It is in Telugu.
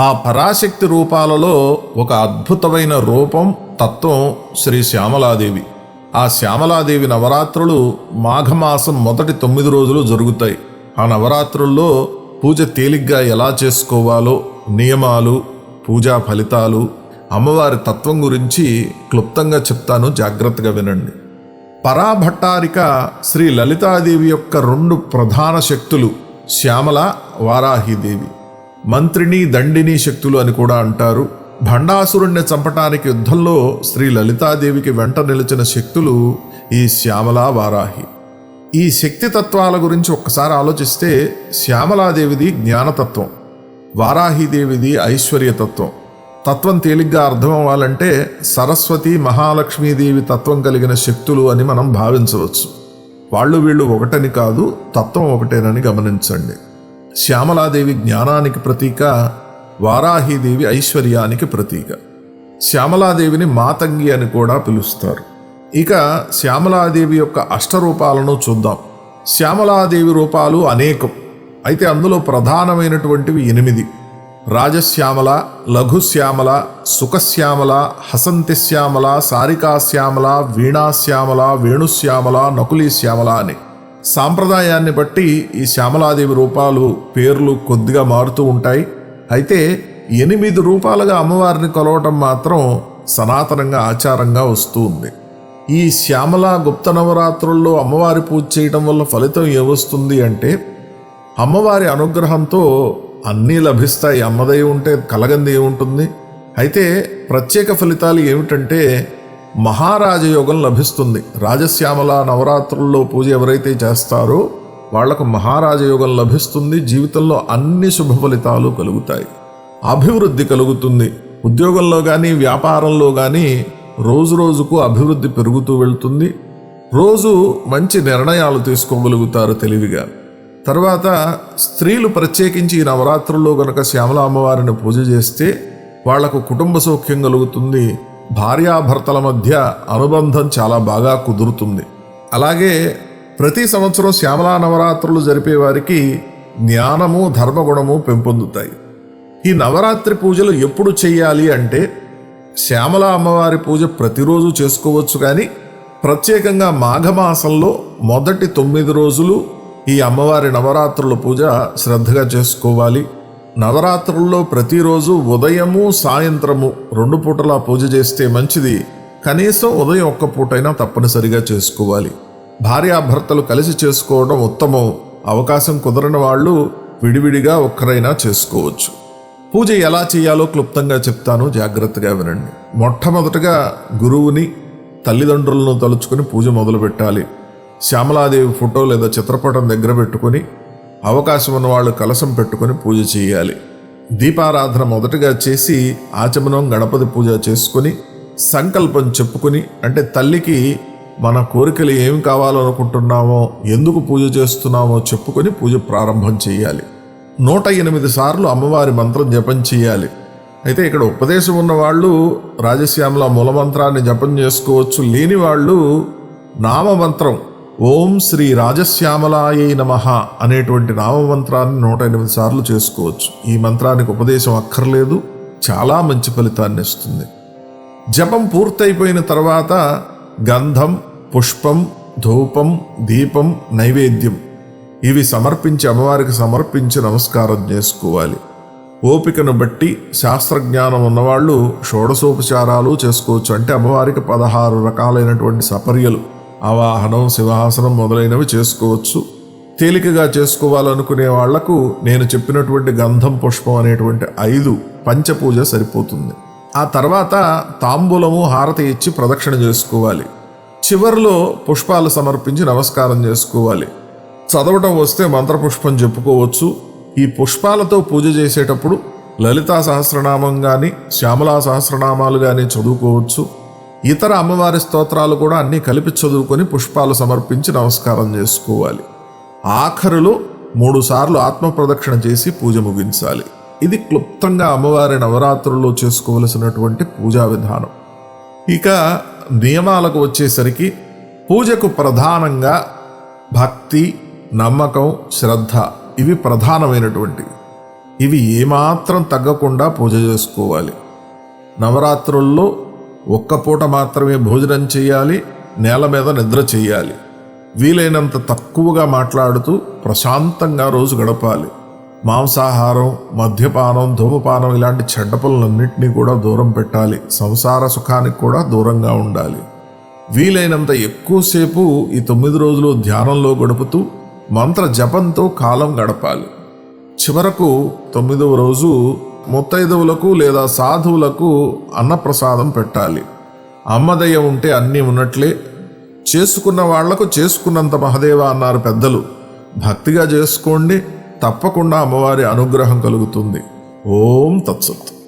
ఆ పరాశక్తి రూపాలలో ఒక అద్భుతమైన రూపం తత్వం శ్రీ శ్యామలాదేవి. ఆ శ్యామలాదేవి నవరాత్రులు మాఘమాసం మొదటి తొమ్మిది రోజులు జరుగుతాయి. ఆ నవరాత్రుల్లో పూజ తేలిగ్గా ఎలా చేసుకోవాలో నియమాలు పూజా ఫలితాలు అమ్మవారి తత్వం గురించి క్లుప్తంగా చెప్తాను జాగ్రత్తగా వినండి. పరాభట్టారిక శ్రీ లలితాదేవి యొక్క రెండు ప్రధాన శక్తులు శ్యామల వారాహిదేవి మంత్రిని దండిని శక్తులు అని కూడా అంటారు. భండాసురుణ్ణి చంపటానికి యుద్ధంలో శ్రీ లలితాదేవికి వెంట నిలిచిన శక్తులు ఈ శ్యామలా వారాహి. ఈ శక్తి తత్వాల గురించి ఒక్కసారి ఆలోచిస్తే శ్యామలాదేవిది జ్ఞానతత్వం వారాహిదేవిది ఐశ్వర్యతత్వం తత్వం. తేలిగ్గా అర్థం అవ్వాలంటే సరస్వతి మహాలక్ష్మీదేవి తత్వం కలిగిన శక్తులు అని మనం భావించవచ్చు. వాళ్ళు వీళ్ళు ఒకటని కాదు తత్వం ఒకటేనని గమనించండి. శ్యామలాదేవి జ్ఞానానికి ప్రతీక వారాహీదేవి ఐశ్వర్యానికి ప్రతీక. శ్యామలాదేవిని మాతంగి అని కూడా పిలుస్తారు. ఇక శ్యామలాదేవి యొక్క అష్టరూపాలను చూద్దాం. శ్యామలాదేవి రూపాలు అనేకం. అయితే అందులో ప్రధానమైనటువంటివి ఎనిమిది. రాజశ్యామల లఘుశ్యామల సుఖశ్యామల హసంతి శ్యామల సారికాశ్యామల వీణాశ్యామల వేణుశ్యామల నకులీ శ్యామల అని. సాంప్రదాయాన్ని బట్టి ఈ శ్యామలాదేవి రూపాలు పేర్లు కొద్దిగా మారుతూ ఉంటాయి. అయితే ఎనిమిది రూపాలుగా అమ్మవారిని కొలవటం మాత్రం సనాతనంగా ఆచారంగా వస్తూ ఉంది. ఈ శ్యామల గుప్త నవరాత్రుల్లో అమ్మవారి పూజ చేయటం వల్ల ఫలితం ఏమొస్తుంది అంటే అమ్మవారి అనుగ్రహంతో అన్నీ లభిస్తాయి. అమ్మదై ఉంటే కలగంది ఏముంటుంది? అయితే ప్రత్యేక ఫలితాలు ఏమిటంటే మహారాజయోగం లభిస్తుంది. రాజశ్యామల నవరాత్రుల్లో పూజ ఎవరైతే చేస్తారో వాళ్ళకు మహారాజయోగం లభిస్తుంది. జీవితంలో అన్ని శుభ ఫలితాలు కలుగుతాయి. అభివృద్ధి కలుగుతుంది. ఉద్యోగంలో కానీ వ్యాపారంలో కానీ రోజు రోజుకు అభివృద్ధి పెరుగుతూ వెళ్తుంది. రోజు మంచి నిర్ణయాలు తీసుకోగలుగుతారు తెలివిగా. తర్వాత స్త్రీలు ప్రత్యేకించి ఈ నవరాత్రుల్లో గనక శ్యామల అమ్మవారిని పూజ చేస్తే వాళ్ళకు కుటుంబ సౌఖ్యం కలుగుతుంది. భార్యాభర్తల మధ్య అనుబంధం చాలా బాగా కుదురుతుంది. అలాగే ప్రతి సంవత్సరం శ్యామలా నవరాత్రులు జరిపే వారికి జ్ఞానము ధర్మగుణము పెంపొందుతాయి. ఈ నవరాత్రి పూజలు ఎప్పుడు చేయాలి అంటే శ్యామల అమ్మవారి పూజ ప్రతిరోజు చేసుకోవచ్చు కానీ ప్రత్యేకంగా మాఘమాసంలో మొదటి తొమ్మిది రోజులు ఈ అమ్మవారి నవరాత్రుల పూజ శ్రద్ధగా చేసుకోవాలి. నవరాత్రుల్లో ప్రతిరోజు ఉదయము సాయంత్రము రెండు పూటలా పూజ చేస్తే మంచిది. కనీసం ఉదయం ఒక్క పూటైనా తప్పనిసరిగా చేసుకోవాలి. భార్యాభర్తలు కలిసి చేసుకోవడం ఉత్తమం. అవకాశం కుదరని వాళ్ళు విడివిడిగా ఒక్కరైనా చేసుకోవచ్చు. పూజ ఎలా చేయాలో క్లుప్తంగా చెప్తాను. జాగ్రత్తగా వినండి. మొట్టమొదటగా గురువుని తల్లిదండ్రులను తలుచుకుని పూజ మొదలు పెట్టాలి శ్యామలాదేవి ఫోటో లేదా చిత్రపటం దగ్గర పెట్టుకొని అవకాశం ఉన్న వాళ్ళు కలసం పెట్టుకొని పూజ చేయాలి. దీపారాధన మొదటగా చేసి ఆచమనం గణపతి పూజ చేసుకొని సంకల్పం చెప్పుకొని అంటే తల్లికి మన కోరికలు ఏమి కావాలనుకుంటున్నామో ఎందుకు పూజ చేస్తున్నామో చెప్పుకొని పూజ ప్రారంభం చేయాలి. నూట ఎనిమిది సార్లు అమ్మవారి మంత్రం జపం చేయాలి. అయితే ఇక్కడ ఉపదేశం ఉన్న వాళ్ళు రాజశ్యామల మూలమంత్రాన్ని జపం చేసుకోవచ్చు. లేని వాళ్ళు నామమంత్రం ఓం శ్రీ రాజశ్యామలాయ నమ అనేటువంటి నామమంత్రాన్ని నూట ఎనిమిది సార్లు చేసుకోవచ్చు. ఈ మంత్రానికి ఉపదేశం అక్కర్లేదు. చాలా మంచి ఫలితాన్ని ఇస్తుంది. జపం పూర్తయిపోయిన తర్వాత గంధం పుష్పం ధూపం దీపం నైవేద్యం ఇవి సమర్పించి అమ్మవారికి సమర్పించి నమస్కారం చేసుకోవాలి. ఓపికను బట్టి శాస్త్రజ్ఞానం ఉన్నవాళ్ళు షోడశోపచారాలు చేసుకోవచ్చు. అంటే అమ్మవారికి పదహారు రకాలైనటువంటి సపర్యలు అవాహనం సింహాసనం మొదలైనవి చేసుకోవచ్చు. తేలికగా చేసుకోవాలనుకునే వాళ్ళకు నేను చెప్పినటువంటి గంధం పుష్పం అనేటువంటి ఐదు పంచపూజ సరిపోతుంది. ఆ తర్వాత తాంబూలము హారతి ఇచ్చి ప్రదక్షిణ చేసుకోవాలి. చివరిలో పుష్పాలు సమర్పించి నమస్కారం చేసుకోవాలి. చదవటం వస్తే మంత్రపుష్పం చెప్పుకోవచ్చు. ఈ పుష్పాలతో పూజ చేసేటప్పుడు లలితా సహస్రనామం కానీ శ్యామలా సహస్రనామాలు కానీ చదువుకోవచ్చు. ఇతర అమ్మవారి స్తోత్రాలు కూడా అన్నీ కలిపి చదువుకొని పుష్పాలు సమర్పించి నమస్కారం చేసుకోవాలి. ఆఖరులో మూడు సార్లు ఆత్మ ప్రదక్షిణ చేసి పూజ ముగించాలి. ఇది క్లుప్తంగా అమ్మవారి నవరాత్రుల్లో చేసుకోవలసినటువంటి పూజా విధానం. ఇక నియమాలకు వచ్చేసరికి పూజకు ప్రధానంగా భక్తి నమ్మకం శ్రద్ధ ఇవి ప్రధానమైనటువంటివి. ఇవి ఏమాత్రం తగ్గకుండా పూజ చేసుకోవాలి. నవరాత్రుల్లో ఒక్క పూట మాత్రమే భోజనం చేయాలి నేల మీద నిద్ర చేయాలి. వీలైనంత తక్కువగా మాట్లాడుతూ ప్రశాంతంగా రోజు గడపాలి. మాంసాహారం మద్యపానం ధూమపానం ఇలాంటి చెడ్డ పనులన్నింటినీ కూడా దూరం పెట్టాలి. సంసార సుఖానికి కూడా దూరంగా ఉండాలి. వీలైనంత ఎక్కువసేపు ఈ తొమ్మిది రోజులు ధ్యానంలో గడుపుతూ మంత్ర జపంతో కాలం గడపాలి. చివరకు తొమ్మిదవ రోజు ముత్తైదవులకు లేదా సాధువులకు అన్నప్రసాదం పెట్టాలి. అమ్మదయ్య ఉంటే అన్నీ ఉన్నట్లే. చేసుకున్న వాళ్ళకు చేసుకున్నంత మహదేవ అన్నారు పెద్దలు. భక్తిగా చేసుకోండి తప్పకుండా అమ్మవారి అనుగ్రహం కలుగుతుంది. ఓం తత్సత్తు